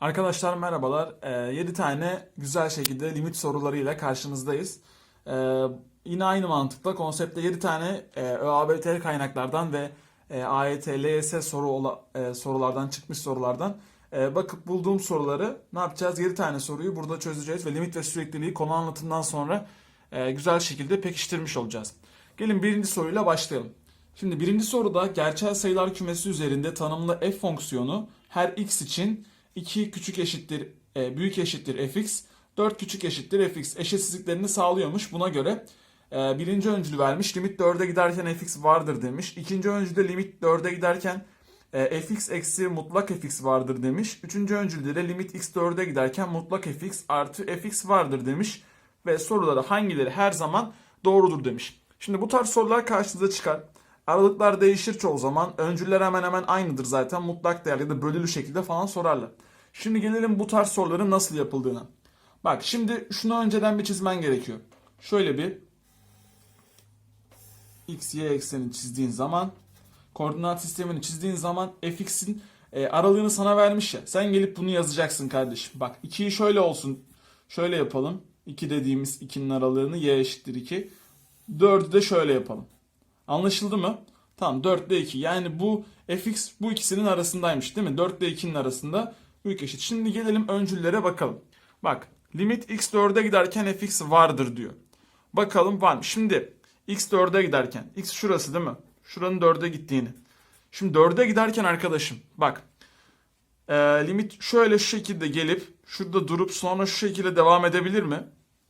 Arkadaşlar merhabalar. Ee, 7 tane güzel şekilde limit sorularıyla karşınızdayız. Ee, yine aynı mantıkla konsepte 7 tane e, ÖABT kaynaklardan ve e, AYT, LYS soru ola- e, sorulardan çıkmış sorulardan e, bakıp bulduğum soruları ne yapacağız? 7 tane soruyu burada çözeceğiz ve limit ve sürekliliği konu anlatımından sonra e, güzel şekilde pekiştirmiş olacağız. Gelin birinci soruyla başlayalım. Şimdi birinci soruda gerçel sayılar kümesi üzerinde tanımlı f fonksiyonu her x için 2 küçük eşittir e, büyük eşittir fx 4 küçük eşittir fx eşitsizliklerini sağlıyormuş. Buna göre e, birinci öncülü vermiş limit 4'e giderken fx vardır demiş. İkinci öncülde limit 4'e giderken e, fx eksi mutlak fx vardır demiş. Üçüncü öncülde de limit x 4'e giderken mutlak fx artı fx vardır demiş. Ve soruları hangileri her zaman doğrudur demiş. Şimdi bu tarz sorular karşınıza çıkar. Aralıklar değişir çoğu zaman. Öncüller hemen hemen aynıdır zaten. Mutlak değer ya da bölülü şekilde falan sorarlar. Şimdi gelelim bu tarz soruların nasıl yapıldığına. Bak şimdi şunu önceden bir çizmen gerekiyor. Şöyle bir x, y eksenini çizdiğin zaman koordinat sistemini çizdiğin zaman fx'in e, aralığını sana vermiş ya. Sen gelip bunu yazacaksın kardeşim. Bak 2'yi şöyle olsun. Şöyle yapalım. 2 dediğimiz 2'nin aralığını y eşittir 2. 4'ü de şöyle yapalım. Anlaşıldı mı? Tamam 4 ile 2. Yani bu fx bu ikisinin arasındaymış değil mi? 4 ile 2'nin arasında büyük eşit. Şimdi gelelim öncüllere bakalım. Bak limit x 4'e giderken fx vardır diyor. Bakalım var mı? Şimdi x 4'e giderken x şurası değil mi? Şuranın 4'e gittiğini. Şimdi 4'e giderken arkadaşım bak e, limit şöyle şu şekilde gelip şurada durup sonra şu şekilde devam edebilir mi?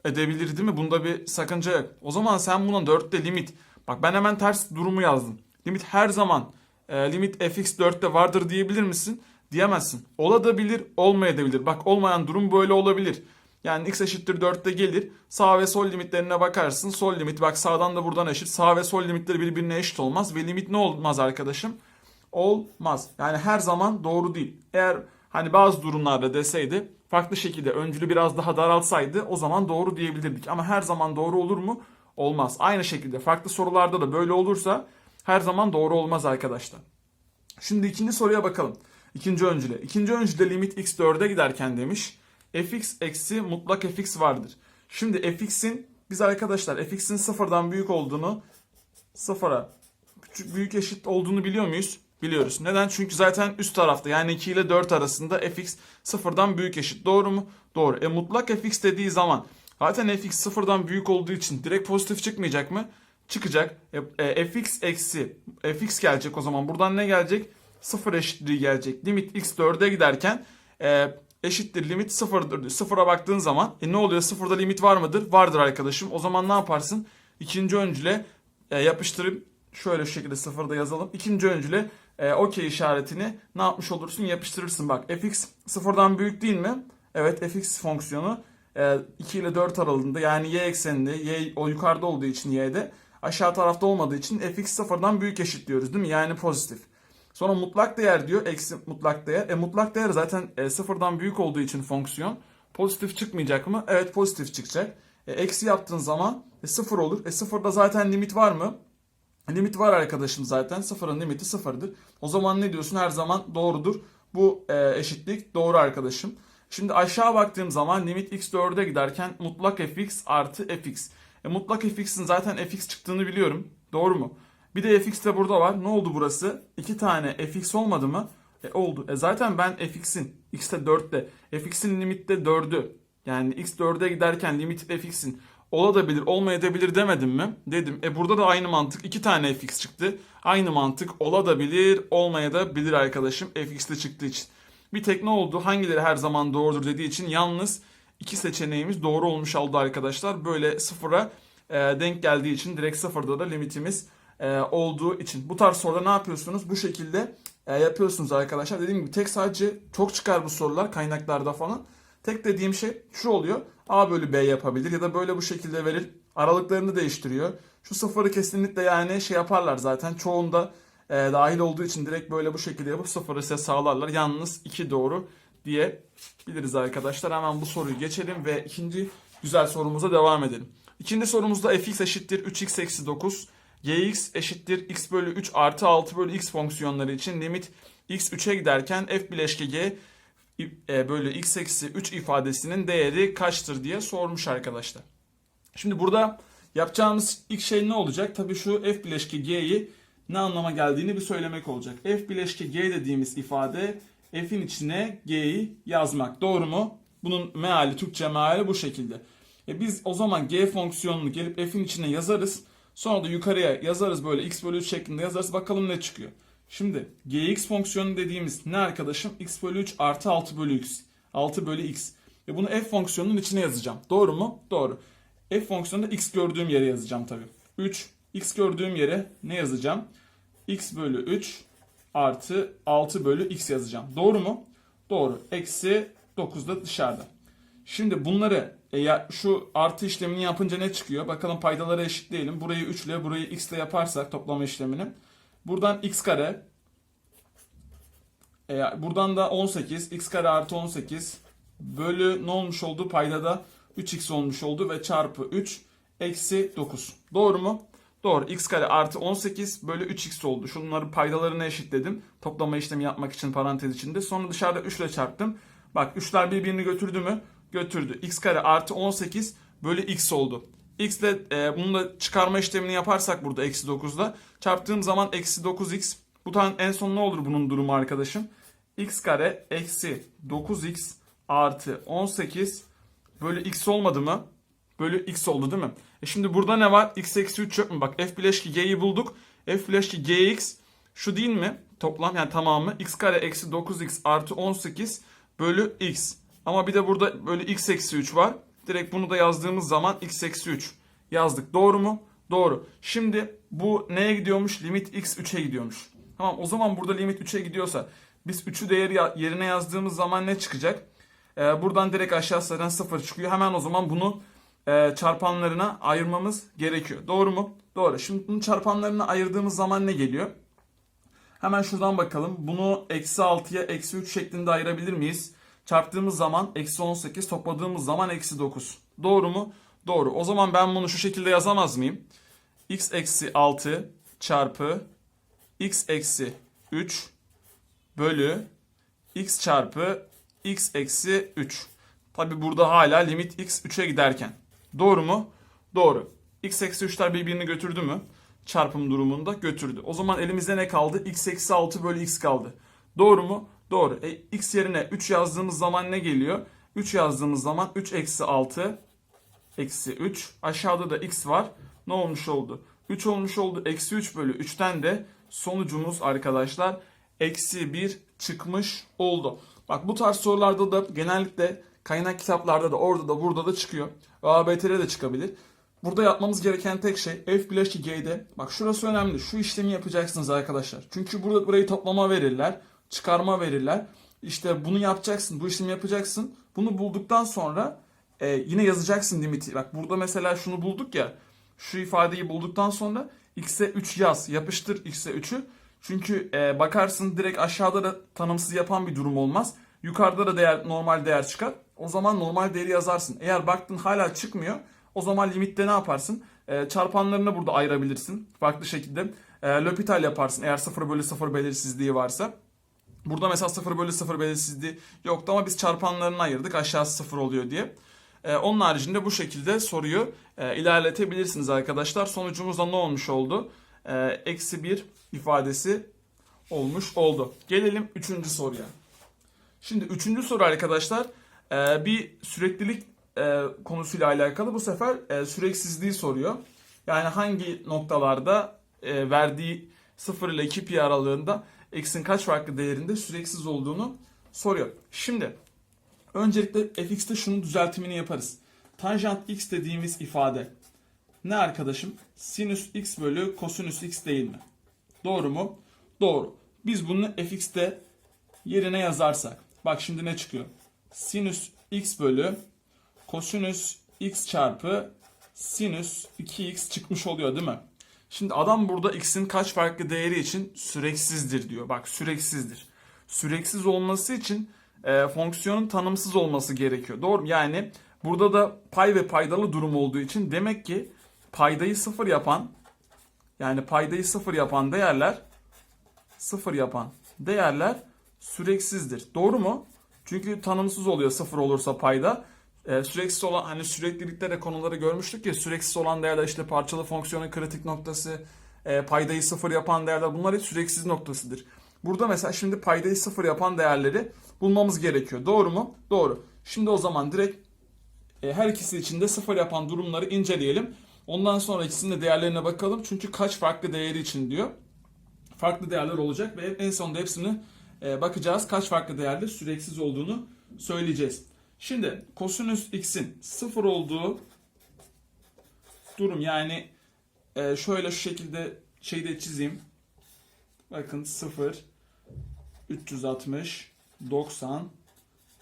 Edebilir değil mi? Bunda bir sakınca yok. O zaman sen buna 4'te limit. Bak ben hemen ters durumu yazdım. Limit her zaman e, limit fx 4'te vardır diyebilir misin? Diyemezsin. Olabilir, olmayabilir. Bak olmayan durum böyle olabilir. Yani x eşittir 4'te gelir. Sağ ve sol limitlerine bakarsın. Sol limit bak sağdan da buradan eşit. Sağ ve sol limitleri birbirine eşit olmaz. Ve limit ne olmaz arkadaşım? Olmaz. Yani her zaman doğru değil. Eğer hani bazı durumlarda deseydi farklı şekilde öncülü biraz daha daraltsaydı o zaman doğru diyebilirdik. Ama her zaman doğru olur mu? Olmaz. Aynı şekilde farklı sorularda da böyle olursa her zaman doğru olmaz arkadaşlar. Şimdi ikinci soruya bakalım. İkinci öncüle. İkinci öncüde limit x 4'e giderken demiş. fx eksi mutlak fx vardır. Şimdi fx'in biz arkadaşlar fx'in sıfırdan büyük olduğunu sıfıra küçük büyük eşit olduğunu biliyor muyuz? Biliyoruz. Neden? Çünkü zaten üst tarafta yani 2 ile 4 arasında fx sıfırdan büyük eşit. Doğru mu? Doğru. E mutlak fx dediği zaman zaten fx sıfırdan büyük olduğu için direkt pozitif çıkmayacak mı? Çıkacak. E, e, fx eksi fx gelecek o zaman. Buradan ne gelecek? Sıfır eşitliği gelecek. Limit x 4'e giderken e, eşittir limit sıfırdır. Sıfıra baktığın zaman e, ne oluyor? Sıfırda limit var mıdır? Vardır arkadaşım. O zaman ne yaparsın? İkinci öncüle e, yapıştırıp şöyle şu şekilde sıfırda yazalım. İkinci öncüle e, okey işaretini ne yapmış olursun? Yapıştırırsın. Bak fx sıfırdan büyük değil mi? Evet fx fonksiyonu e, 2 ile 4 aralığında yani y ekseninde y o yukarıda olduğu için y'de aşağı tarafta olmadığı için fx sıfırdan büyük eşit diyoruz değil mi? Yani pozitif. Sonra mutlak değer diyor. Eksi mutlak değer. E mutlak değer zaten e, sıfırdan büyük olduğu için fonksiyon. Pozitif çıkmayacak mı? Evet pozitif çıkacak. E, eksi yaptığın zaman e, sıfır olur. E sıfırda zaten limit var mı? Limit var arkadaşım zaten. Sıfırın limiti sıfırdır. O zaman ne diyorsun? Her zaman doğrudur. Bu e, eşitlik doğru arkadaşım. Şimdi aşağı baktığım zaman limit x 4'e giderken mutlak fx artı fx. E, mutlak fx'in zaten fx çıktığını biliyorum. Doğru mu? Bir de fx de burada var. Ne oldu burası? İki tane fx olmadı mı? E, oldu. E, zaten ben fx'in x'te 4'te fx'in limitte 4'ü yani x 4'e giderken limit fx'in olabilir olmayabilir demedim mi? Dedim. E burada da aynı mantık. iki tane fx çıktı. Aynı mantık olabilir olmayabilir arkadaşım fx'te çıktığı için. Bir tek ne oldu? Hangileri her zaman doğrudur dediği için yalnız iki seçeneğimiz doğru olmuş oldu arkadaşlar. Böyle sıfıra e, denk geldiği için direkt sıfırda da limitimiz e, olduğu için. Bu tarz soruda ne yapıyorsunuz? Bu şekilde e, yapıyorsunuz arkadaşlar. Dediğim gibi tek sadece çok çıkar bu sorular kaynaklarda falan. Tek dediğim şey şu oluyor. A bölü B yapabilir ya da böyle bu şekilde verir. Aralıklarını değiştiriyor. Şu sıfırı kesinlikle yani şey yaparlar zaten. Çoğunda e, dahil olduğu için direkt böyle bu şekilde yapıp sıfırı size sağlarlar. Yalnız iki doğru diyebiliriz arkadaşlar. Hemen bu soruyu geçelim ve ikinci güzel sorumuza devam edelim. İkinci sorumuzda fx eşittir 3x eksi 9. gx eşittir x bölü 3 artı 6 bölü x fonksiyonları için limit x 3'e giderken f bileşke g e, bölü x eksi 3 ifadesinin değeri kaçtır diye sormuş arkadaşlar. Şimdi burada yapacağımız ilk şey ne olacak? Tabii şu f bileşke g'yi ne anlama geldiğini bir söylemek olacak. f bileşke g dediğimiz ifade f'in içine g'yi yazmak. Doğru mu? Bunun meali, Türkçe meali bu şekilde. E biz o zaman g fonksiyonunu gelip f'in içine yazarız. Sonra da yukarıya yazarız böyle x bölü 3 şeklinde yazarız. Bakalım ne çıkıyor. Şimdi gx fonksiyonu dediğimiz ne arkadaşım? x bölü 3 artı 6 bölü x. 6 bölü x. Ve bunu f fonksiyonunun içine yazacağım. Doğru mu? Doğru. F fonksiyonunda x gördüğüm yere yazacağım tabii. 3 x gördüğüm yere ne yazacağım? x bölü 3 artı 6 bölü x yazacağım. Doğru mu? Doğru. Eksi 9 da dışarıda. Şimdi bunları e, ya şu artı işlemini yapınca ne çıkıyor? Bakalım paydaları eşitleyelim. Burayı 3 ile burayı x ile yaparsak toplama işlemini. Buradan x kare e, buradan da 18 x kare artı 18 bölü ne olmuş oldu? Paydada 3x olmuş oldu ve çarpı 3 eksi 9. Doğru mu? Doğru. x kare artı 18 bölü 3x oldu. Şunları paydalarını eşitledim. Toplama işlemi yapmak için parantez içinde. Sonra dışarıda 3 ile çarptım. Bak 3'ler birbirini götürdü mü? Götürdü. x kare artı 18 bölü x oldu. x ile e, bunu da çıkarma işlemini yaparsak burada eksi 9'da çarptığım zaman eksi 9x. Bu tane en son ne olur bunun durumu arkadaşım? x kare eksi 9x artı 18 bölü x olmadı mı? Bölü x oldu değil mi? E şimdi burada ne var? x eksi 3 yok mu? Bak f bileşki g'yi bulduk. f bileşki gx şu değil mi? Toplam yani tamamı x kare eksi 9x artı 18 bölü x. Ama bir de burada böyle x eksi 3 var. Direkt bunu da yazdığımız zaman x eksi 3 yazdık. Doğru mu? Doğru. Şimdi bu neye gidiyormuş? Limit x 3'e gidiyormuş. Tamam o zaman burada limit 3'e gidiyorsa biz 3'ü değeri ya- yerine yazdığımız zaman ne çıkacak? Ee, buradan direkt aşağı zaten 0 çıkıyor. Hemen o zaman bunu e, çarpanlarına ayırmamız gerekiyor. Doğru mu? Doğru. Şimdi bunu çarpanlarına ayırdığımız zaman ne geliyor? Hemen şuradan bakalım. Bunu eksi 6'ya eksi 3 şeklinde ayırabilir miyiz? Çarptığımız zaman eksi 18, topladığımız zaman eksi 9. Doğru mu? Doğru. O zaman ben bunu şu şekilde yazamaz mıyım? x eksi 6 çarpı x eksi 3 bölü x çarpı x eksi 3. Tabi burada hala limit x 3'e giderken. Doğru mu? Doğru. x eksi 3'ler birbirini götürdü mü? Çarpım durumunda götürdü. O zaman elimizde ne kaldı? x eksi 6 bölü x kaldı. Doğru mu? Doğru. E, x yerine 3 yazdığımız zaman ne geliyor? 3 yazdığımız zaman 3 eksi 6 eksi 3. Aşağıda da x var. Ne olmuş oldu? 3 olmuş oldu. Eksi 3 bölü 3'ten de sonucumuz arkadaşlar eksi 1 çıkmış oldu. Bak bu tarz sorularda da genellikle kaynak kitaplarda da orada da burada da çıkıyor. ABT'de de çıkabilir. Burada yapmamız gereken tek şey F bileşki G'de. Bak şurası önemli. Şu işlemi yapacaksınız arkadaşlar. Çünkü burada burayı toplama verirler. Çıkarma verirler. İşte bunu yapacaksın. Bu işlemi yapacaksın. Bunu bulduktan sonra e, yine yazacaksın limiti. Bak burada mesela şunu bulduk ya. Şu ifadeyi bulduktan sonra x'e 3 yaz. Yapıştır x'e 3'ü. Çünkü e, bakarsın direkt aşağıda da tanımsız yapan bir durum olmaz. Yukarıda da değer normal değer çıkar. O zaman normal değeri yazarsın. Eğer baktın hala çıkmıyor. O zaman limitte ne yaparsın? E, çarpanlarını burada ayırabilirsin. Farklı şekilde. E, L'Hopital yaparsın eğer 0 bölü 0 belirsizliği varsa. Burada mesela 0 bölü 0 belirsizliği yoktu ama biz çarpanlarını ayırdık aşağısı 0 oluyor diye. Ee, onun haricinde bu şekilde soruyu e, ilerletebilirsiniz arkadaşlar. Sonucumuzda ne olmuş oldu? Ee, Eksi 1 ifadesi olmuş oldu. Gelelim 3. soruya. Şimdi 3. soru arkadaşlar e, bir süreklilik e, konusuyla alakalı bu sefer e, süreksizliği soruyor. Yani hangi noktalarda e, verdiği 0 ile 2 pi aralığında x'in kaç farklı değerinde süreksiz olduğunu soruyor. Şimdi öncelikle fx'te şunun düzeltimini yaparız. Tanjant x dediğimiz ifade ne arkadaşım? Sinüs x bölü kosinüs x değil mi? Doğru mu? Doğru. Biz bunu fx'te yerine yazarsak. Bak şimdi ne çıkıyor? Sinüs x bölü kosinüs x çarpı sinüs 2x çıkmış oluyor değil mi? Şimdi adam burada x'in kaç farklı değeri için süreksizdir diyor. Bak süreksizdir. Süreksiz olması için e, fonksiyonun tanımsız olması gerekiyor. Doğru mu? Yani burada da pay ve paydalı durum olduğu için demek ki paydayı sıfır yapan yani paydayı sıfır yapan değerler sıfır yapan değerler süreksizdir. Doğru mu? Çünkü tanımsız oluyor sıfır olursa payda. Ee, süreksiz olan hani süreklilikte de konuları görmüştük ya süreksiz olan değerler işte parçalı fonksiyonun kritik noktası, e, paydayı sıfır yapan değerler bunlar hep süreksiz noktasıdır. Burada mesela şimdi paydayı sıfır yapan değerleri bulmamız gerekiyor. Doğru mu? Doğru. Şimdi o zaman direkt e, her ikisi için de sıfır yapan durumları inceleyelim. Ondan sonra ikisinin de değerlerine bakalım. Çünkü kaç farklı değeri için diyor. Farklı değerler olacak ve en sonunda hepsini e, bakacağız. Kaç farklı değerde süreksiz olduğunu söyleyeceğiz. Şimdi kosinüs x'in sıfır olduğu durum yani e, şöyle şu şekilde şeyde çizeyim. Bakın 0, 360, 90,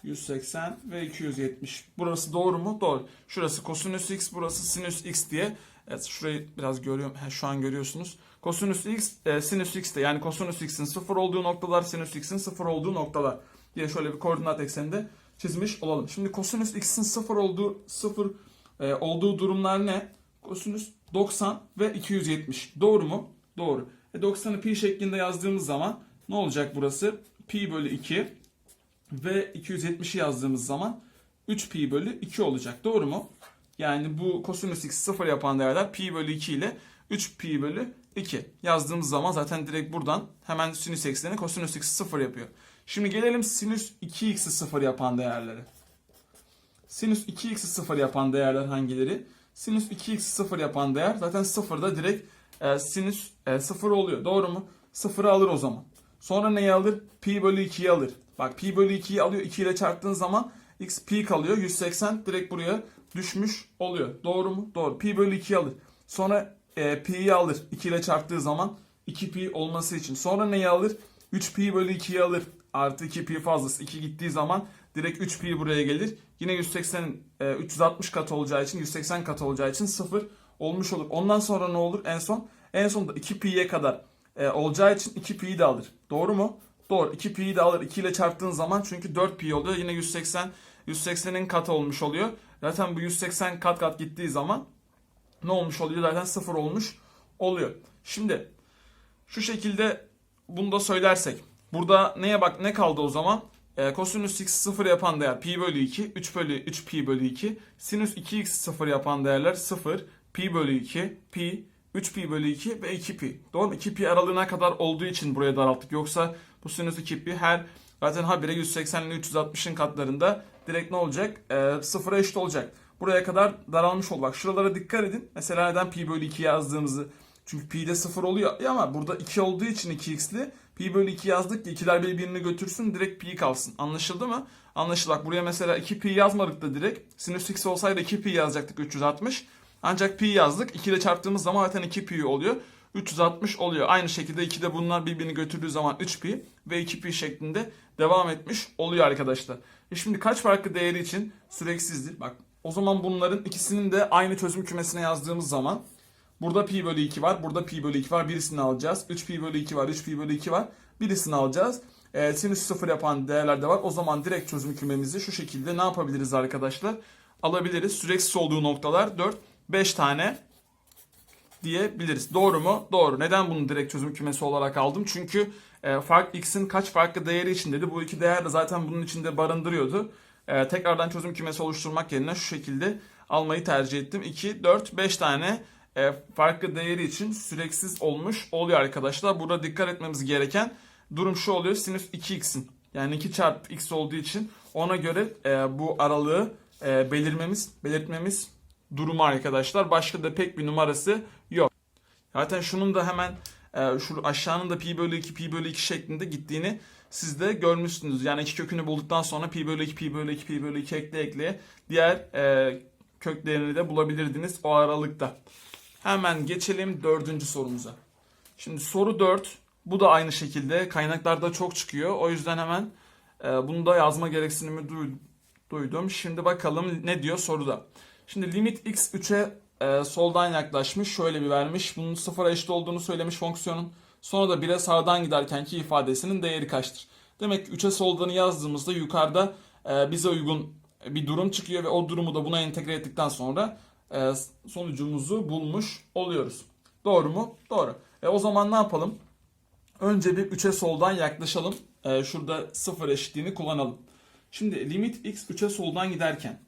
180 ve 270. Burası doğru mu? Doğru. Şurası kosinüs x, burası sinüs x diye. Evet şurayı biraz görüyorum. He, şu an görüyorsunuz. Kosinüs x, e, sinüs x de yani kosinüs x'in 0 olduğu noktalar, sinüs x'in 0 olduğu noktalar diye şöyle bir koordinat ekseninde çizmiş olalım. Şimdi kosinüs x'in 0 olduğu 0 e, olduğu durumlar ne? Kosinüs 90 ve 270. Doğru mu? Doğru. E 90'ı pi şeklinde yazdığımız zaman ne olacak burası? Pi bölü 2 ve 270'i yazdığımız zaman 3 pi bölü 2 olacak. Doğru mu? Yani bu kosinüs x 0 yapan değerler pi bölü 2 ile 3 pi bölü 2 yazdığımız zaman zaten direkt buradan hemen sinüs ekseni kosinüs x 0 yapıyor. Şimdi gelelim sinüs 2x'i 0 yapan değerlere. Sinüs 2x'i 0 yapan değerler hangileri? Sinüs 2x'i 0 yapan değer zaten 0'da direkt e, sinüs e, 0 oluyor. Doğru mu? 0'ı alır o zaman. Sonra neyi alır? Pi bölü 2'yi alır. Bak pi bölü 2'yi alıyor. 2 ile çarptığın zaman x pi kalıyor. 180 direkt buraya düşmüş oluyor. Doğru mu? Doğru. Pi bölü 2'yi alır. Sonra e, pi'yi alır. 2 ile çarptığı zaman 2 pi olması için. Sonra neyi alır? 3 pi bölü 2'yi alır. Artı 2 pi fazlası. 2 gittiği zaman direkt 3 pi buraya gelir. Yine 180 e, 360 kat olacağı için 180 kat olacağı için 0 olmuş olur. Ondan sonra ne olur? En son en sonunda 2 pi'ye kadar e, olacağı için 2 pi'yi de alır. Doğru mu? Doğru. 2 pi'yi de alır. 2 ile çarptığın zaman çünkü 4 pi oluyor. Yine 180 180'in katı olmuş oluyor. Zaten bu 180 kat kat gittiği zaman ne olmuş oluyor? Zaten 0 olmuş oluyor. Şimdi şu şekilde bunu da söylersek. Burada neye bak ne kaldı o zaman? E, kosinüs x 0 yapan değer pi bölü 2, 3 bölü 3 pi bölü 2. Sinüs 2x 0 yapan değerler 0, pi bölü 2, pi, 3 pi bölü 2 ve 2 pi. Doğru mu? 2 pi aralığına kadar olduğu için buraya daralttık. Yoksa bu sinüs 2 pi her zaten habire 180 ile 360'ın katlarında direkt ne olacak? E, sıfıra eşit olacak. Buraya kadar daralmış ol. Bak şuralara dikkat edin. Mesela neden pi bölü 2 yazdığımızı çünkü pi'de 0 oluyor ama burada 2 olduğu için 2x'li pi bölü 2 yazdık ki ikiler birbirini götürsün direkt pi kalsın. Anlaşıldı mı? Anlaşıldı. Buraya mesela 2 pi yazmadık da direkt. Sinüs x olsaydı 2 pi yazacaktık 360. Ancak pi yazdık. 2 ile çarptığımız zaman zaten 2 pi oluyor. 360 oluyor. Aynı şekilde 2 de bunlar birbirini götürdüğü zaman 3 pi ve 2 pi şeklinde devam etmiş oluyor arkadaşlar. E şimdi kaç farklı değeri için süreksizdir? Bak o zaman bunların ikisinin de aynı çözüm kümesine yazdığımız zaman Burada pi bölü 2 var. Burada pi bölü 2 var. Birisini alacağız. 3 pi bölü 2 var. 3 pi bölü 2 var. Birisini alacağız. E, sinüs 0 yapan değerler de var. O zaman direkt çözüm kümemizi şu şekilde ne yapabiliriz arkadaşlar? Alabiliriz. Süreksiz olduğu noktalar 4, 5 tane diyebiliriz. Doğru mu? Doğru. Neden bunu direkt çözüm kümesi olarak aldım? Çünkü e, fark x'in kaç farklı değeri için dedi. Bu iki değer de zaten bunun içinde barındırıyordu. E, tekrardan çözüm kümesi oluşturmak yerine şu şekilde almayı tercih ettim. 2, 4, 5 tane e, farklı değeri için süreksiz olmuş oluyor arkadaşlar. Burada dikkat etmemiz gereken durum şu oluyor. Sinüs 2x'in yani 2 çarpı x olduğu için ona göre e, bu aralığı e, belirmemiz, belirtmemiz durumu arkadaşlar. Başka da pek bir numarası yok. Zaten şunun da hemen e, şu aşağının da pi bölü 2 pi bölü 2 şeklinde gittiğini siz de görmüşsünüz. Yani iki kökünü bulduktan sonra pi bölü 2 pi bölü 2 pi bölü 2 ekle ekleye diğer e, köklerini de bulabilirdiniz o aralıkta. Hemen geçelim dördüncü sorumuza. Şimdi soru 4. Bu da aynı şekilde kaynaklarda çok çıkıyor. O yüzden hemen e, bunu da yazma gereksinimi duy- duydum. Şimdi bakalım ne diyor soruda. Şimdi limit x 3'e e, soldan yaklaşmış. Şöyle bir vermiş. Bunun sıfıra eşit olduğunu söylemiş fonksiyonun. Sonra da 1'e sağdan giderkenki ifadesinin değeri kaçtır? Demek ki 3'e soldanı yazdığımızda yukarıda e, bize uygun bir durum çıkıyor ve o durumu da buna entegre ettikten sonra sonucumuzu bulmuş oluyoruz. Doğru mu? Doğru. E, o zaman ne yapalım? Önce bir 3'e soldan yaklaşalım. E, şurada sıfır eşitliğini kullanalım. Şimdi limit x 3'e soldan giderken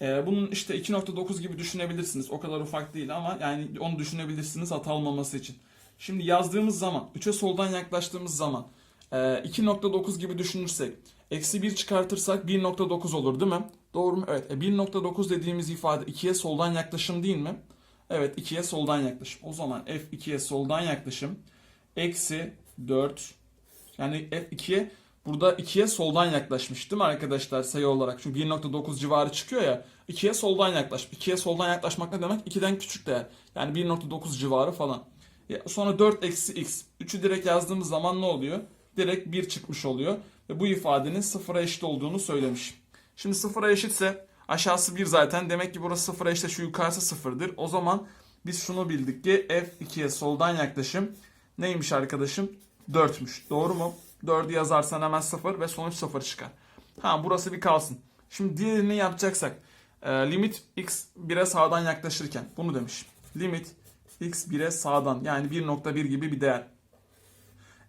e, bunun işte 2.9 gibi düşünebilirsiniz. O kadar ufak değil ama yani onu düşünebilirsiniz hata olmaması için. Şimdi yazdığımız zaman 3'e soldan yaklaştığımız zaman e, 2.9 gibi düşünürsek eksi 1 çıkartırsak 1.9 olur değil mi? Doğru mu? Evet. E, 1.9 dediğimiz ifade 2'ye soldan yaklaşım değil mi? Evet 2'ye soldan yaklaşım. O zaman f 2'ye soldan yaklaşım eksi 4 yani f 2'ye burada 2'ye soldan yaklaşmış değil mi arkadaşlar sayı olarak? Çünkü 1.9 civarı çıkıyor ya 2'ye soldan yaklaş. 2'ye soldan yaklaşmak ne demek? 2'den küçük değer. Yani 1.9 civarı falan. Ya Sonra 4 eksi x. 3'ü direkt yazdığımız zaman ne oluyor? Direkt 1 çıkmış oluyor. Ve bu ifadenin sıfıra eşit olduğunu söylemiş. Şimdi sıfıra eşitse aşağısı 1 zaten. Demek ki burası sıfıra eşitse şu yukarısı sıfırdır. O zaman biz şunu bildik ki f2'ye soldan yaklaşım neymiş arkadaşım? 4'müş. Doğru mu? 4'ü yazarsan hemen 0 ve sonuç 0 çıkar. Ha burası bir kalsın. Şimdi diğerini yapacaksak e, limit x 1'e sağdan yaklaşırken bunu demiş. Limit x 1'e sağdan yani 1.1 gibi bir değer.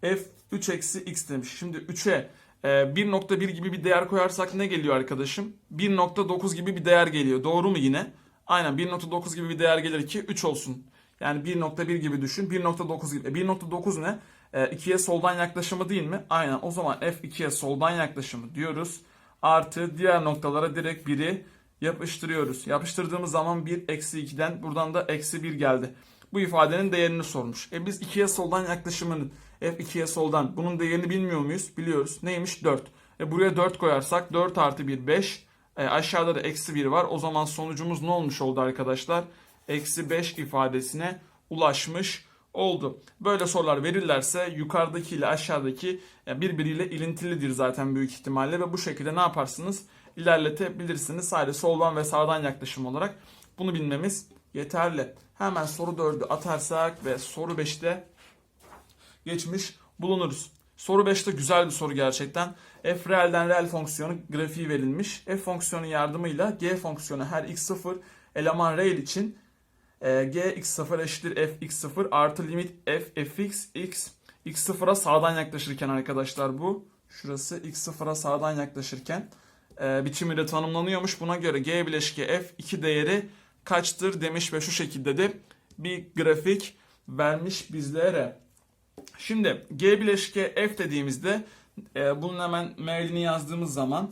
f 3 eksi x demiş. Şimdi 3'e e, 1.1 gibi bir değer koyarsak ne geliyor arkadaşım? 1.9 gibi bir değer geliyor. Doğru mu yine? Aynen 1.9 gibi bir değer gelir ki 3 olsun. Yani 1.1 gibi düşün. 1.9 gibi. E, 1.9 ne? E, 2'ye soldan yaklaşımı değil mi? Aynen. O zaman f2'ye soldan yaklaşımı diyoruz. Artı diğer noktalara direkt 1'i yapıştırıyoruz. Yapıştırdığımız zaman 1 eksi 2'den buradan da eksi 1 geldi. Bu ifadenin değerini sormuş. E biz 2'ye soldan yaklaşımının f2'ye soldan bunun değerini bilmiyor muyuz? Biliyoruz. Neymiş? 4. E buraya 4 koyarsak 4 artı 1 5. E aşağıda da eksi 1 var. O zaman sonucumuz ne olmuş oldu arkadaşlar? Eksi 5 ifadesine ulaşmış oldu. Böyle sorular verirlerse yukarıdaki ile aşağıdaki yani birbiriyle ilintilidir zaten büyük ihtimalle ve bu şekilde ne yaparsınız? İlerletebilirsiniz. Sadece soldan ve sağdan yaklaşım olarak bunu bilmemiz yeterli. Hemen soru 4'ü atarsak ve soru 5'te geçmiş bulunuruz. Soru 5'te güzel bir soru gerçekten. F reelden reel fonksiyonu grafiği verilmiş. F fonksiyonu yardımıyla G fonksiyonu her x0 eleman reel için e, G x0 eşittir f x0 artı limit f fx x x0'a sağdan yaklaşırken arkadaşlar bu. Şurası x0'a sağdan yaklaşırken e, biçimiyle tanımlanıyormuş. Buna göre G bileşki f 2 değeri kaçtır demiş ve şu şekilde de bir grafik vermiş bizlere. Şimdi G bileşke F dediğimizde e, bunun hemen mealini yazdığımız zaman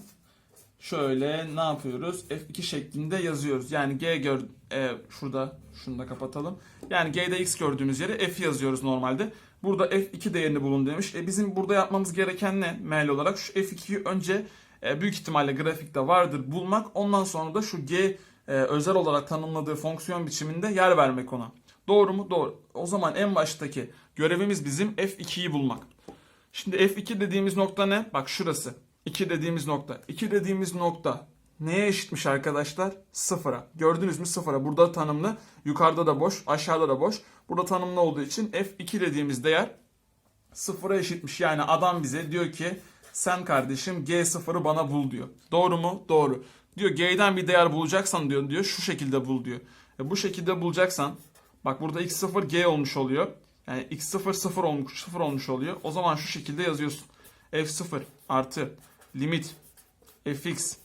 şöyle ne yapıyoruz? F2 şeklinde yazıyoruz. Yani G gör e, şurada şunu da kapatalım. Yani G'de X gördüğümüz yere F yazıyoruz normalde. Burada F2 değerini bulun demiş. E, bizim burada yapmamız gereken ne meal olarak? Şu F2'yi önce e, büyük ihtimalle grafikte vardır bulmak. Ondan sonra da şu G e, özel olarak tanımladığı fonksiyon biçiminde yer vermek ona. Doğru mu? Doğru. O zaman en baştaki görevimiz bizim F2'yi bulmak. Şimdi F2 dediğimiz nokta ne? Bak şurası. 2 dediğimiz nokta. 2 dediğimiz nokta neye eşitmiş arkadaşlar? Sıfıra. Gördünüz mü sıfıra. Burada tanımlı. Yukarıda da boş. Aşağıda da boş. Burada tanımlı olduğu için F2 dediğimiz değer sıfıra eşitmiş. Yani adam bize diyor ki sen kardeşim G0'ı bana bul diyor. Doğru mu? Doğru. Diyor G'den bir değer bulacaksan diyor diyor şu şekilde bul diyor. E bu şekilde bulacaksan bak burada x0 G olmuş oluyor. Yani x0 0 olmuş 0 olmuş oluyor. O zaman şu şekilde yazıyorsun. f0 artı limit fx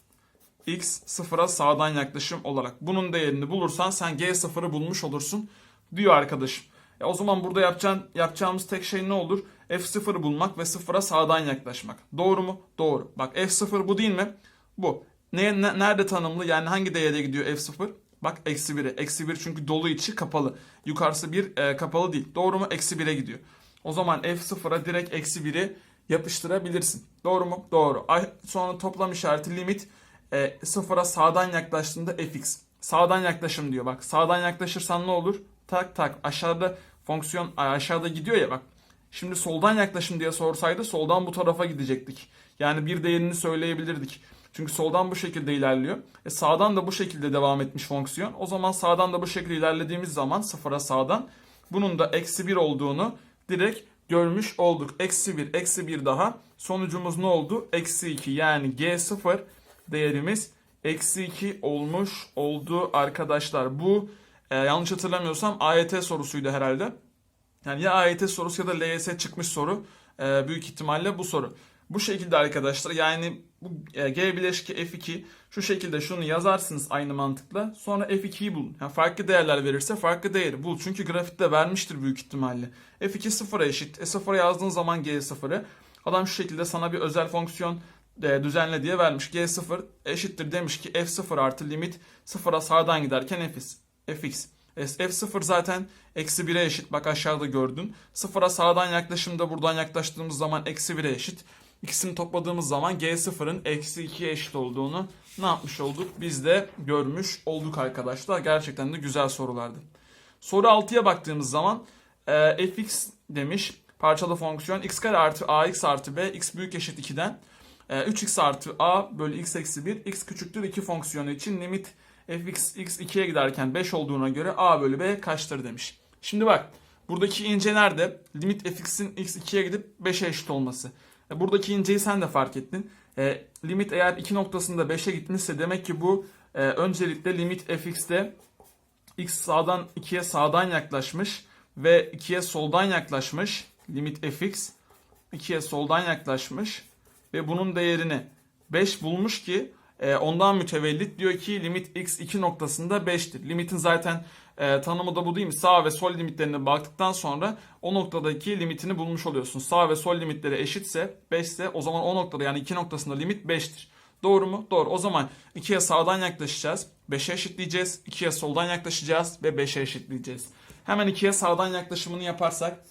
x sıfıra sağdan yaklaşım olarak. Bunun değerini bulursan sen g0'ı bulmuş olursun diyor arkadaşım. E o zaman burada yapacağın, yapacağımız tek şey ne olur? f0'ı bulmak ve sıfıra sağdan yaklaşmak. Doğru mu? Doğru. Bak f0 bu değil mi? Bu. Ne, ne- nerede tanımlı? Yani hangi değere gidiyor f0? Bak eksi 1'e. Eksi 1 çünkü dolu içi kapalı. Yukarısı 1 e, kapalı değil. Doğru mu? Eksi 1'e gidiyor. O zaman f0'a direkt eksi 1'i yapıştırabilirsin. Doğru mu? Doğru. Sonra toplam işareti limit e, sıfıra sağdan yaklaştığında fx. Sağdan yaklaşım diyor. Bak sağdan yaklaşırsan ne olur? Tak tak aşağıda fonksiyon aşağıda gidiyor ya bak. Şimdi soldan yaklaşım diye sorsaydı soldan bu tarafa gidecektik. Yani bir değerini söyleyebilirdik. Çünkü soldan bu şekilde ilerliyor. E sağdan da bu şekilde devam etmiş fonksiyon. O zaman sağdan da bu şekilde ilerlediğimiz zaman sıfıra sağdan bunun da eksi 1 olduğunu direkt görmüş olduk. Eksi 1, eksi 1 daha. Sonucumuz ne oldu? Eksi 2 yani G0 değerimiz eksi 2 olmuş oldu arkadaşlar. Bu e, yanlış hatırlamıyorsam AYT sorusuydu herhalde. Yani ya AYT sorusu ya da LYS çıkmış soru. E, büyük ihtimalle bu soru. Bu şekilde arkadaşlar yani bu e, G bileşki F2 şu şekilde şunu yazarsınız aynı mantıkla. Sonra F2'yi bulun. Yani farklı değerler verirse farklı değeri bul. Çünkü grafikte vermiştir büyük ihtimalle. F2 sıfıra eşit. E sıfıra yazdığın zaman G sıfırı. Adam şu şekilde sana bir özel fonksiyon e, düzenle diye vermiş. G0 eşittir demiş ki F0 artı limit sıfıra sağdan giderken fx. fx. E, F0 zaten eksi 1'e eşit. Bak aşağıda gördün. Sıfıra sağdan yaklaşımda buradan yaklaştığımız zaman eksi 1'e eşit. İkisini topladığımız zaman G0'ın eksi 2'ye eşit olduğunu ne yapmış olduk? Biz de görmüş olduk arkadaşlar. Gerçekten de güzel sorulardı. Soru 6'ya baktığımız zaman e, fx demiş. Parçalı fonksiyon x kare artı ax artı b x büyük eşit 2'den e, 3x artı a bölü x eksi 1 x küçüktür 2 fonksiyonu için limit fx x 2'ye giderken 5 olduğuna göre a bölü b kaçtır demiş. Şimdi bak buradaki ince nerede? Limit fx'in x 2'ye gidip 5'e eşit olması. Buradaki inceyi sen de fark ettin. E, limit eğer 2 noktasında 5'e gitmişse demek ki bu e, öncelikle limit fx'te x sağdan 2'ye sağdan yaklaşmış ve 2'ye soldan yaklaşmış. Limit fx 2'ye soldan yaklaşmış ve bunun değerini 5 bulmuş ki e, ondan mütevellit diyor ki limit x 2 noktasında 5'tir. Limitin zaten e, tanımı da bu değil mi? Sağ ve sol limitlerine baktıktan sonra o noktadaki limitini bulmuş oluyorsun. Sağ ve sol limitleri eşitse 5 ise o zaman o noktada yani 2 noktasında limit 5'tir. Doğru mu? Doğru. O zaman 2'ye sağdan yaklaşacağız. 5'e eşitleyeceğiz. 2'ye soldan yaklaşacağız ve 5'e eşitleyeceğiz. Hemen 2'ye sağdan yaklaşımını yaparsak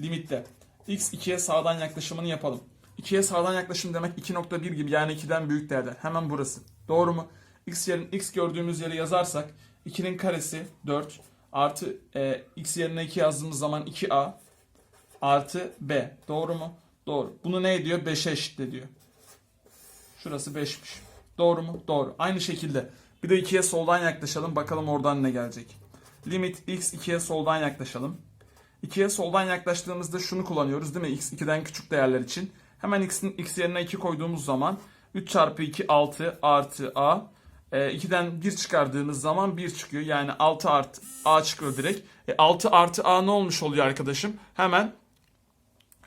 limitte x 2'ye sağdan yaklaşımını yapalım. 2'ye sağdan yaklaşım demek 2.1 gibi yani 2'den büyük değerden. Hemen burası. Doğru mu? X yerin x gördüğümüz yere yazarsak 2'nin karesi 4 artı e, x yerine 2 yazdığımız zaman 2a artı b. Doğru mu? Doğru. Bunu ne ediyor? 5'e eşitlediyor. Şurası 5'miş. Doğru mu? Doğru. Aynı şekilde bir de 2'ye soldan yaklaşalım. Bakalım oradan ne gelecek. Limit x 2'ye soldan yaklaşalım. 2'ye soldan yaklaştığımızda şunu kullanıyoruz değil mi? x 2'den küçük değerler için. Hemen x'in x yerine 2 koyduğumuz zaman 3 çarpı 2 6 artı a. E, 2'den 1 çıkardığımız zaman 1 çıkıyor. Yani 6 artı a çıkıyor direkt. E, 6 artı a ne olmuş oluyor arkadaşım? Hemen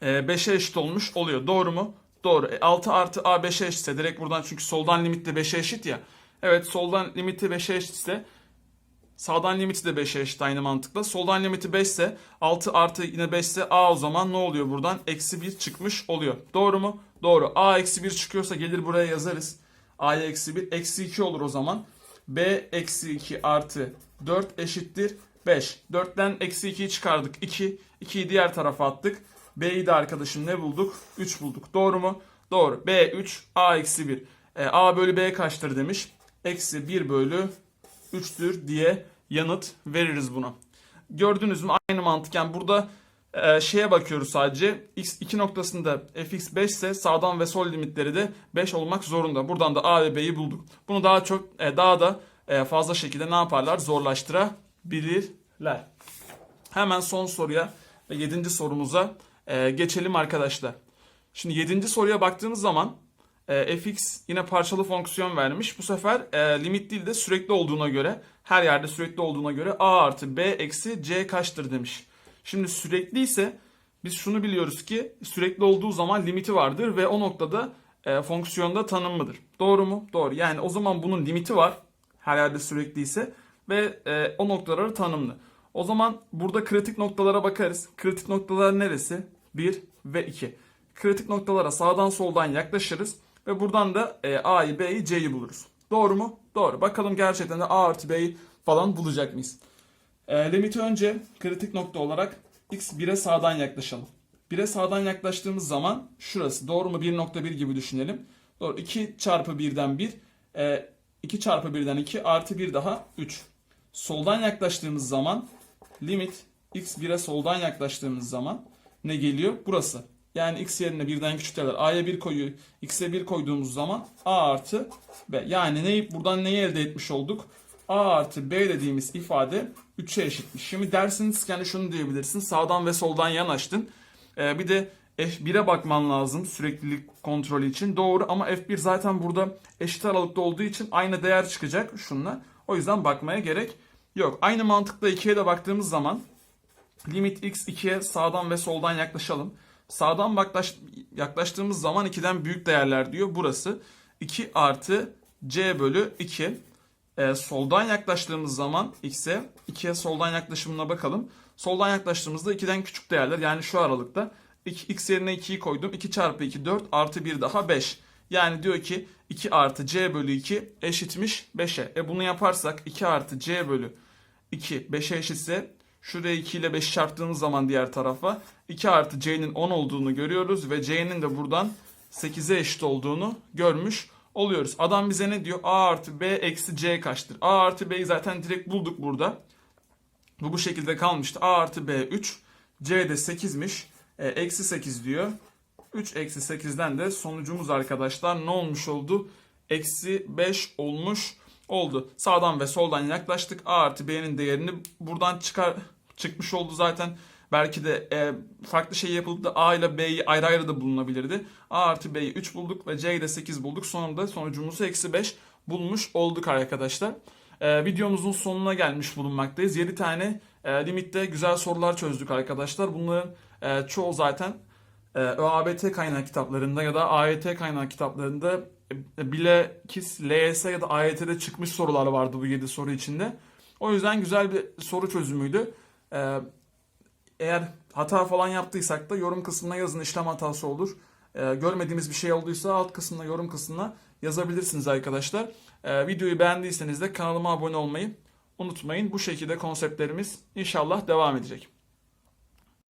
e, 5'e eşit olmuş oluyor. Doğru mu? Doğru. E, 6 artı a 5'e eşitse direkt buradan çünkü soldan limit de 5'e eşit ya. Evet soldan limiti 5'e eşitse Sağdan limiti de 5'e eşit aynı mantıkla. Soldan limiti 5 ise 6 artı yine 5 ise a o zaman ne oluyor buradan? Eksi 1 çıkmış oluyor. Doğru mu? Doğru. a eksi 1 çıkıyorsa gelir buraya yazarız. A'ya eksi 1. Eksi 2 olur o zaman. b eksi 2 artı 4 eşittir 5. 4'ten eksi 2'yi çıkardık. 2. 2'yi diğer tarafa attık. b'yi de arkadaşım ne bulduk? 3 bulduk. Doğru mu? Doğru. b 3 a eksi 1. E, a bölü b kaçtır demiş. Eksi 1 bölü 3'tür diye yanıt veririz buna. Gördünüz mü aynı mantık yani burada e, şeye bakıyoruz sadece x 2 noktasında fx 5 ise sağdan ve sol limitleri de 5 olmak zorunda. Buradan da a ve b'yi bulduk. Bunu daha çok e, daha da e, fazla şekilde ne yaparlar? Zorlaştırabilirler. Hemen son soruya ve 7. sorumuza e, geçelim arkadaşlar. Şimdi 7. soruya baktığımız zaman e, fx yine parçalı fonksiyon vermiş. Bu sefer e, limit değil de sürekli olduğuna göre her yerde sürekli olduğuna göre a artı b eksi c kaçtır demiş. Şimdi sürekli ise biz şunu biliyoruz ki sürekli olduğu zaman limiti vardır ve o noktada e, fonksiyonda tanımlıdır. Doğru mu? Doğru. Yani o zaman bunun limiti var her yerde sürekli ise ve e, o noktaları tanımlı. O zaman burada kritik noktalara bakarız. Kritik noktalar neresi? 1 ve 2. Kritik noktalara sağdan soldan yaklaşırız. Ve buradan da e, A'yı, B'yi, C'yi buluruz. Doğru mu? Doğru. Bakalım gerçekten de A artı B'yi falan bulacak mıyız? E, limiti önce kritik nokta olarak x 1'e sağdan yaklaşalım. 1'e sağdan yaklaştığımız zaman şurası. Doğru mu? 1.1 gibi düşünelim. Doğru. 2 çarpı 1'den 1. E, 2 çarpı 1'den 2 artı 1 daha 3. Soldan yaklaştığımız zaman limit x 1'e soldan yaklaştığımız zaman ne geliyor? Burası. Yani x yerine birden küçük değerler a'ya 1 koyuyor. x'e 1 koyduğumuz zaman a artı b. Yani neyi, buradan neyi elde etmiş olduk? A artı b dediğimiz ifade 3'e eşitmiş. Şimdi dersiniz yani şunu diyebilirsin. Sağdan ve soldan yanaştın. Ee, bir de F1'e bakman lazım süreklilik kontrolü için. Doğru ama F1 zaten burada eşit aralıkta olduğu için aynı değer çıkacak şunla. O yüzden bakmaya gerek yok. Aynı mantıkla 2'ye de baktığımız zaman limit x 2'ye sağdan ve soldan yaklaşalım. Sağdan yaklaş, yaklaştığımız zaman 2'den büyük değerler diyor. Burası 2 artı c bölü 2. Ee, soldan yaklaştığımız zaman x'e 2'ye soldan yaklaşımına bakalım. Soldan yaklaştığımızda 2'den küçük değerler yani şu aralıkta 2, x yerine 2'yi koydum. 2 çarpı 2 4 artı 1 daha 5. Yani diyor ki 2 artı c bölü 2 eşitmiş 5'e. E bunu yaparsak 2 artı c bölü 2 5'e eşitse şuraya 2 ile 5 çarptığımız zaman diğer tarafa 2 artı c'nin 10 olduğunu görüyoruz ve c'nin de buradan 8'e eşit olduğunu görmüş oluyoruz. Adam bize ne diyor? a artı b eksi c kaçtır? a artı b'yi zaten direkt bulduk burada. Bu bu şekilde kalmıştı. a artı b 3 c de 8'miş. E, eksi 8 diyor. 3 eksi 8'den de sonucumuz arkadaşlar ne olmuş oldu? Eksi 5 olmuş oldu. Sağdan ve soldan yaklaştık. A artı B'nin değerini buradan çıkar çıkmış oldu zaten. Belki de e, farklı şey yapılıp da A ile B'yi ayrı ayrı da bulunabilirdi. A artı B'yi 3 bulduk ve C'yi de 8 bulduk. Sonunda sonucumuzu eksi 5 bulmuş olduk arkadaşlar. E, videomuzun sonuna gelmiş bulunmaktayız. 7 tane e, limitte güzel sorular çözdük arkadaşlar. Bunların e, çoğu zaten e, ÖABT kaynak kitaplarında ya da AYT kaynak kitaplarında e, bilakis LYS ya da AYT'de çıkmış sorular vardı bu 7 soru içinde. O yüzden güzel bir soru çözümüydü. E, eğer hata falan yaptıysak da yorum kısmına yazın işlem hatası olur. E, görmediğimiz bir şey olduysa alt kısmına yorum kısmına yazabilirsiniz arkadaşlar. E, videoyu beğendiyseniz de kanalıma abone olmayı unutmayın. Bu şekilde konseptlerimiz inşallah devam edecek.